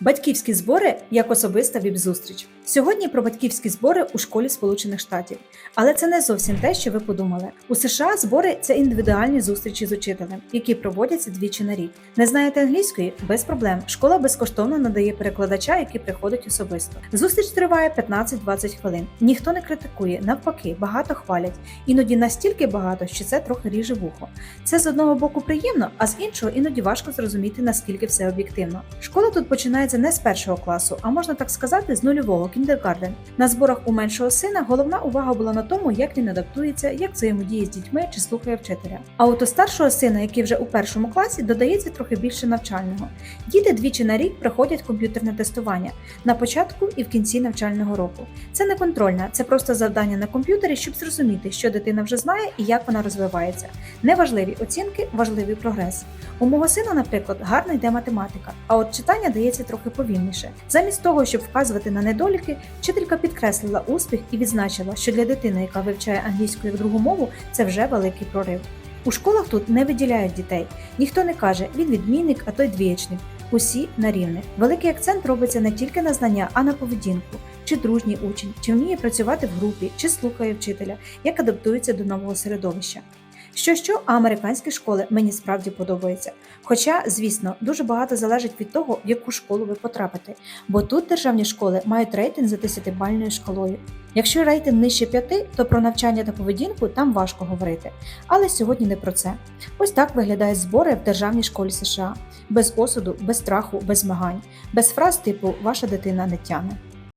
Батьківські збори як особиста віп-зустріч. Сьогодні про батьківські збори у школі Сполучених Штатів. Але це не зовсім те, що ви подумали. У США збори це індивідуальні зустрічі з учителем, які проводяться двічі на рік. Не знаєте англійської? Без проблем. Школа безкоштовно надає перекладача, який приходить особисто. Зустріч триває 15-20 хвилин. Ніхто не критикує, навпаки, багато хвалять. Іноді настільки багато, що це трохи ріже вухо. Це з одного боку приємно, а з іншого іноді важко зрозуміти, наскільки все об'єктивно. Школа тут починається не з першого класу, а можна так сказати, з нульового кіндергарден. На зборах у меншого сина головна увага була на тому, як він адаптується, як взаємодіє з дітьми чи слухає вчителя. А от у старшого сина, який вже у першому класі, додається трохи більше навчального. Діти двічі на рік проходять комп'ютерне тестування на початку і в кінці навчального року. Це не контрольна, це просто завдання на комп'ютері, щоб зрозуміти, що дитина вже знає і як вона розвивається. Неважливі оцінки, важливий прогрес. У мого сина, наприклад, гарно йде математика, а от читання дається трохи повільніше. Замість того, щоб вказувати на недоліки, вчителька підкреслила успіх і відзначила, що для дитини, яка вивчає англійську як другу мову, це вже великий прорив. У школах тут не виділяють дітей. Ніхто не каже, він відмінник, а той двієчник. Усі на рівних. Великий акцент робиться не тільки на знання, а на поведінку. Чи дружній учень, чи вміє працювати в групі, чи слухає вчителя, як адаптується до нового середовища. Що що, американські школи мені справді подобаються. Хоча, звісно, дуже багато залежить від того, в яку школу ви потрапите, бо тут державні школи мають рейтинг за 10-бальною шкалою. Якщо рейтинг нижче 5, то про навчання та поведінку там важко говорити. Але сьогодні не про це. Ось так виглядають збори в державній школі США без осуду, без страху, без змагань, без фраз типу Ваша дитина не тяне.